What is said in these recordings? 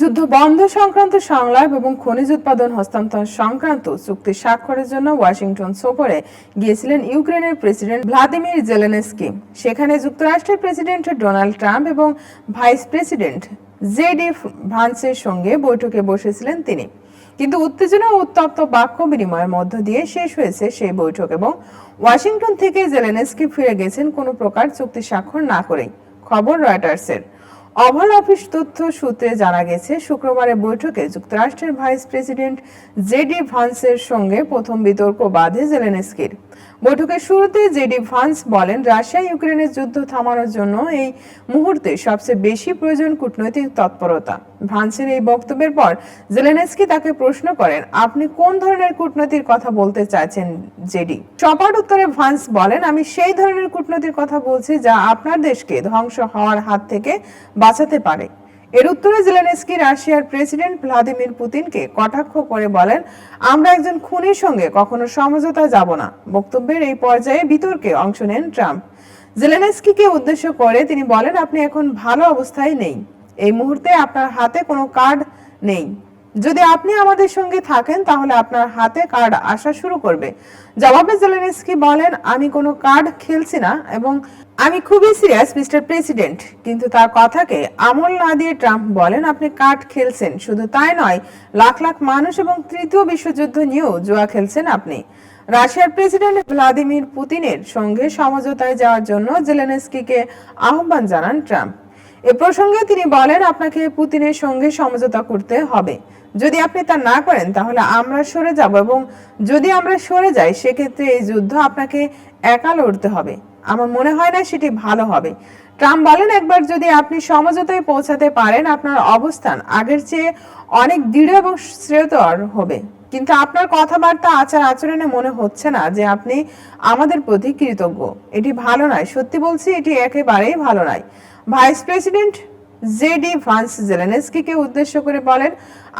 যুদ্ধ বন্ধ সংক্রান্ত সংলাপ এবং খনিজ উৎপাদন হস্তান্তর সংক্রান্ত চুক্তি স্বাক্ষরের জন্য ওয়াশিংটন সফরে গিয়েছিলেন ইউক্রেনের প্রেসিডেন্ট ভ্লাদিমির জেলেনস্কি। সেখানে যুক্তরাষ্ট্রের প্রেসিডেন্ট ডোনাল্ড ট্রাম্প এবং ভাইস প্রেসিডেন্ট জেডি ভান্সের সঙ্গে বৈঠকে বসেছিলেন তিনি। কিন্তু উত্তেজনা ও উত্তপ্ত বাক্য বিনিময়ের মধ্য দিয়ে শেষ হয়েছে সেই বৈঠক এবং ওয়াশিংটন থেকে জেলেনস্কি ফিরে গেছেন কোনো প্রকার চুক্তি স্বাক্ষর না করেই। খবর রয়টার্সের। ওভাল অফিস তথ্য সূত্রে জানা গেছে শুক্রবারের বৈঠকে যুক্তরাষ্ট্রের ভাইস প্রেসিডেন্ট জেডি ভান্সের সঙ্গে প্রথম বিতর্ক বাধে জেলেনস্কির। বৈঠকের শুরুতে জেডি ভান্স বলেন, রাশিয়া ইউক্রেনের যুদ্ধ থামানোর জন্য এই মুহূর্তে সবচেয়ে বেশি প্রয়োজন কূটনৈতিক তৎপরতা। ভান্সের এই বক্তব্যের পর জেলেনস্কি তাকে প্রশ্ন করেন, আপনি কোন ধরনের কূটনীতির কথা বলতে চাইছেন জেডি সপাট উত্তরে ভান্স বলেন, আমি সেই ধরনের কূটনীতির কথা বলছি যা আপনার দেশকে ধ্বংস হওয়ার হাত থেকে বাঁচাতে পারে। এর উত্তরে জেলেনস্কি রাশিয়ার প্রেসিডেন্ট ভ্লাদিমির পুতিনকে কটাক্ষ করে বলেন, আমরা একজন খুনির সঙ্গে কখনো সমঝোতা যাব না। বক্তব্যের এই পর্যায়ে বিতর্কে অংশ নেন ট্রাম্প। জেলেনস্কিকে উদ্দেশ্য করে তিনি বলেন, আপনি এখন ভালো অবস্থায় নেই। এই মুহূর্তে আপনার হাতে কোনো কার্ড নেই। যদি আপনি আমাদের সঙ্গে থাকেন, তাহলে আপনার হাতে কার্ড আসা শুরু করবে। জবাবে জেলেনস্কি বলেন, আমি কোনো কার্ড খেলছি না এবং আমি খুবই সিরিয়াস মিস্টার প্রেসিডেন্ট কিন্তু তার কথাকে আমল না দিয়ে ট্রাম্প বলেন, আপনি কার্ড খেলছেন। শুধু তাই নয়, লাখ লাখ মানুষ এবং তৃতীয় বিশ্বযুদ্ধ নিয়েও জুয়া খেলছেন আপনি। রাশিয়ার প্রেসিডেন্ট ভ্লাদিমির পুতিনের সঙ্গে সমঝোতায় যাওয়ার জন্য জেলেনস্কিকে আহ্বান জানান ট্রাম্প। এ প্রসঙ্গে তিনি বলেন, আপনাকে পুতিনের সঙ্গে সমঝোতা করতে হবে। যদি আপনি তা না করেন, তাহলে আমরা সরে যাব এবং যদি আমরা সরে যাই, সেক্ষেত্রে এই যুদ্ধ আপনাকে একা লড়তে হবে। আমার মনে হয় না সেটি ভালো হবে। ট্রাম্প বলেন, একবার যদি আপনি সমঝোতায় পৌঁছাতে পারেন, আপনার অবস্থান আগের চেয়ে অনেক দৃঢ় এবং শ্রেয়তর হবে। কিন্তু আপনার কথাবার্তা, আচার আচরণে মনে হচ্ছে না যে আপনি আমাদের প্রতি কৃতজ্ঞ। এটি ভালো নয়। সত্যি বলছি, এটি একেবারেই ভালো নয়। ভাইস প্রেসিডেন্ট জেডি ভান্স জেলেনস্কিকে উদ্দেশ্য করে বলেন,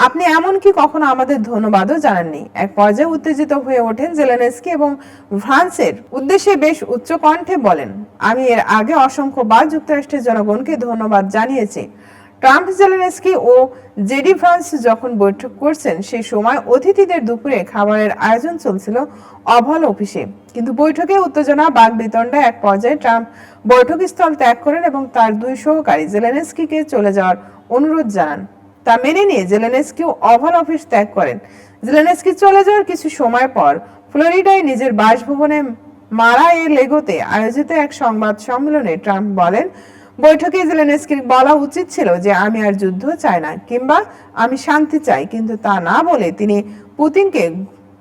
আপনি এমনকি কখনো আমাদের ধন্যবাদও জানাননি? এক পর্যায়ে উত্তেজিত হয়ে ওঠেন জেলেনস্কি এবং ফ্রান্সের উদ্দেশ্যে বেশ উচ্চ কণ্ঠে বলেন, আমি এর আগে অসংখ্যবার যুক্তরাষ্ট্রের জনগণকে ধন্যবাদ জানিয়েছি। ট্রাম্প, জেলেনস্কি ও জেডি ফ্রান্স যখন বৈঠক করছেন, সেই সময় অতিথিদের দুপুরে খাবারের আয়োজন চলছিল অভল অফিসে। কিন্তু বৈঠকে উত্তেজনা বাক বিতণ্ডা এক পর্যায়ে ট্রাম্প বৈঠকস্থল ত্যাগ করেন এবং তার দুই সহকারী জেলেনস্কিকে চলে যাওয়ার অনুরোধ জানান। তা মেনে নিয়ে জেলেনস্কিও অভাল অফিস ত্যাগ করেন। জেলেনস্কি চলে যাওয়ার কিছু সময় পর ফ্লোরিডায় নিজের বাসভবনে মারা এ লেগোতে আয়োজিত এক সংবাদ সম্মেলনে ট্রাম্প বলেন বৈঠকে জেলেনস্কির বলা উচিত ছিল যে, আমি আর যুদ্ধ চাই না। কিংবা, আমি শান্তি চাই। কিন্তু তা না বলে তিনি পুতিনকে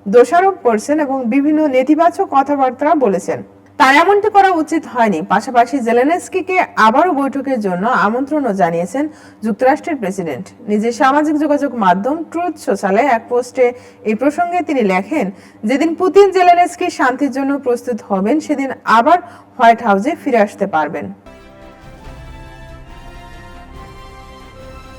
দোষারোপ করছেন এবং বিভিন্ন নেতিবাচক কথাবার্তা বলেছেন। তার এমনটি করা উচিত হয়নি। পাশাপাশি জেলেনস্কিকে আবারও বৈঠকের জন্য আমন্ত্রণও জানিয়েছেন যুক্তরাষ্ট্রের প্রেসিডেন্ট। নিজের সামাজিক যোগাযোগ মাধ্যম ট্রুথ সোশ্যালে এক পোস্টে এই প্রসঙ্গে তিনি লেখেন, যেদিন পুতিন জেলেনস্কি শান্তির জন্য প্রস্তুত হবেন, সেদিন আবার হোয়াইট হাউসে ফিরে আসতে পারবেন।